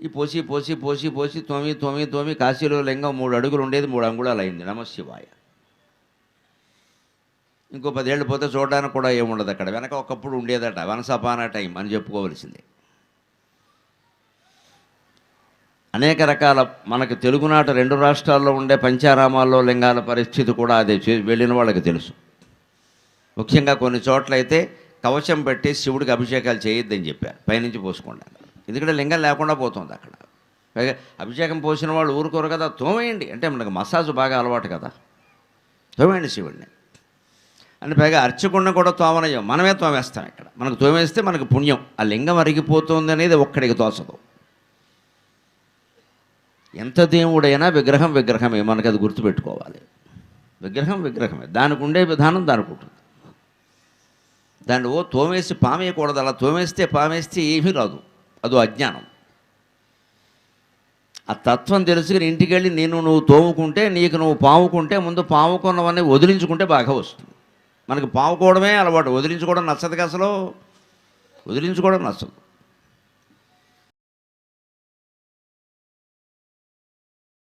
ఈ పోసి పోసి పోసి పోసి తోమి తోమి తోమి కాశీలో లింగం మూడు అడుగులు ఉండేది మూడు అంగుళాలు అయింది. నమశివాయ ఇంకో పదేళ్ళు పోతే చూడడానికి కూడా ఏముండదు అక్కడ. వెనక ఒకప్పుడు ఉండేదట వనసపాన టైం అని చెప్పుకోవలసిందే. అనేక రకాల మనకు తెలుగునాట రెండు రాష్ట్రాల్లో ఉండే పంచారామాల్లో లింగాల పరిస్థితి కూడా అదే వెళ్ళిన వాళ్ళకి తెలుసు. ముఖ్యంగా కొన్ని చోట్ల అయితే కవచం పెట్టి శివుడికి అభిషేకాలు చేయొద్దని చెప్పారు. పైనుంచి పోసుకుంటాను ఎందుకంటే లింగం లేకుండా పోతుంది అక్కడ. పైగా అభిషేకం పోసిన వాళ్ళు ఊరుకోరు కదా తోమేయండి. అంటే మనకు మసాజ్ బాగా అలవాటు కదా. తోమేయండి శివుడిని అని పైగా అర్చకుండా కూడా తోమనయ్యం మనమే తోమేస్తాం ఇక్కడ. మనకు తోమేస్తే మనకు పుణ్యం. ఆ లింగం అరిగిపోతుంది అనేది ఒక్కడికి తోచదు. ఎంత దేవుడైనా విగ్రహం విగ్రహమే మనకు అది గుర్తుపెట్టుకోవాలి. విగ్రహం విగ్రహమే. దానికి ఉండే విధానం దానికి ఉంటుంది. దాన్ని ఓ తోమేసి పామేయకూడదు అలా తోమేస్తే పామేస్తే ఏమీ రాదు. అదో అజ్ఞానం. ఆ తత్వం తెలుసుకుని ఇంటికి వెళ్ళి నేను నువ్వు తోముకుంటే నీకు నువ్వు పావుకుంటే ముందు పావుకున్నవన్నీ వదిలించుకుంటే బాగా వస్తుంది. మనకి పావుకోవడమే అలవాటు. వదిలించుకోవడం నచ్చదు కదా అసలు? వదిలించుకోవడం నచ్చదు.